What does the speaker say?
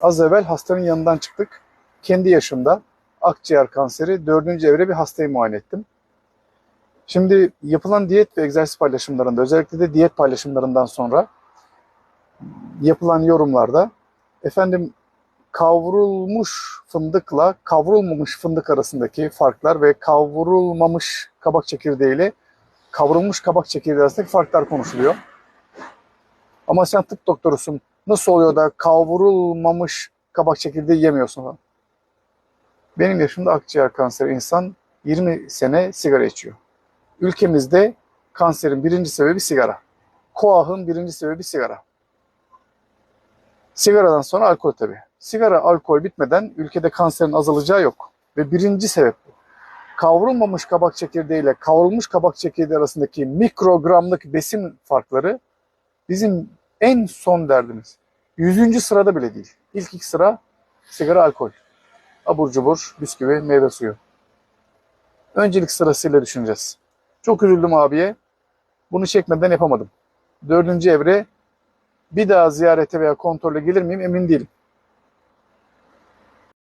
Az evvel hastanın yanından çıktık. Kendi yaşımda akciğer kanseri dördüncü evre bir hastayı muayene ettim. Şimdi yapılan diyet ve egzersiz paylaşımlarında özellikle de diyet paylaşımlarından sonra yapılan yorumlarda efendim kavrulmuş fındıkla kavrulmamış fındık arasındaki farklar ve kavrulmamış kabak çekirdeği ile kavrulmuş kabak çekirdeği arasındaki farklar konuşuluyor. Ama sen tıp doktorusun. Nasıl oluyor da kavrulmamış kabak çekirdeği yemiyorsun falan. Benim yaşımda akciğer kanseri insan 20 sene sigara içiyor. Ülkemizde kanserin birinci sebebi sigara. Koahın birinci sebebi sigara. Sigaradan sonra alkol tabii. Sigara, alkol bitmeden ülkede kanserin azalacağı yok. Ve birinci sebep bu. Kavrulmamış kabak çekirdeği ile kavrulmuş kabak çekirdeği arasındaki mikrogramlık besin farkları bizim en son derdimiz. Yüzüncü sırada bile değil. İlk iki sıra sigara, alkol. Abur cubur, bisküvi, meyve suyu. Öncelik sırasıyla düşüneceğiz. Çok üzüldüm abiye. Bunu çekmeden yapamadım. Dördüncü evre bir daha ziyarete veya kontrole gelir miyim emin değilim.